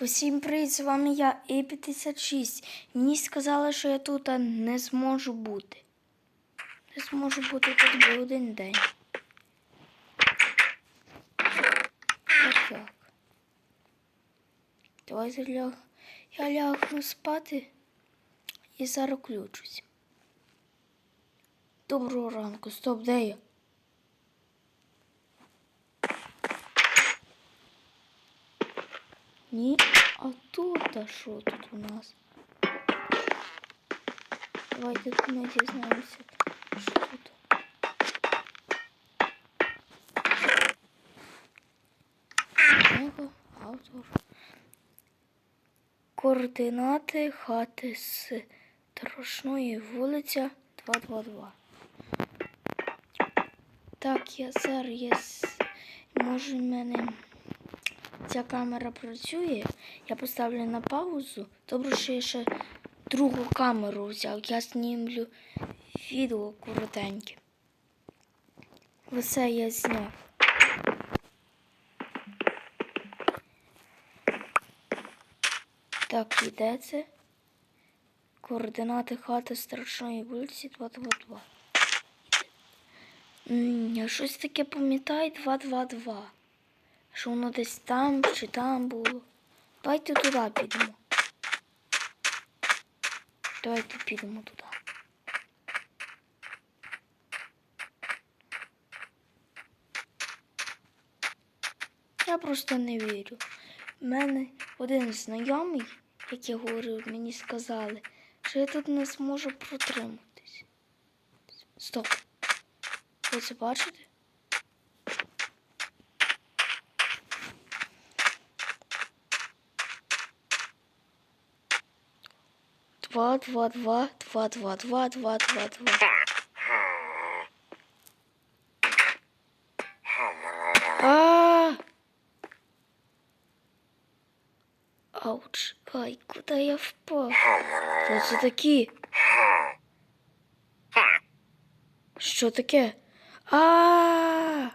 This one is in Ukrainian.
Усім привіт, з вами я І-56. Мені сказали, що я тут не зможу бути. Не зможу бути тут би один день. Так, як? Давайте ляг. Я лягну спати і зараз включусь. Доброго ранку, стоп, де я? Ні, а тут а що тут у нас? Давайте ми дізнаємося, що тут. Книга, автор. Координати хати з Трошної вулиця 222. Так, я зараз є. Може в мене ця камера працює. Я поставлю на паузу. Добре, що я ще другу камеру взяв. Я знімлю відео коротеньке. Все я зняв. Так, іде це. Координати хати страшної вулиці 222. Я щось таке пам'ятаю 222. Що воно десь там чи там було. Давайте туди підемо. Давайте підемо туди. Я просто не вірю. У мене один знайомий, як я говорив, мені сказали, що я тут не зможу протриматись. Стоп. Ви це бачите? Два, два, два, два, два, два, два, два, два. А! Ауч, ай, куда я впав? Що це такі? Що таке? А!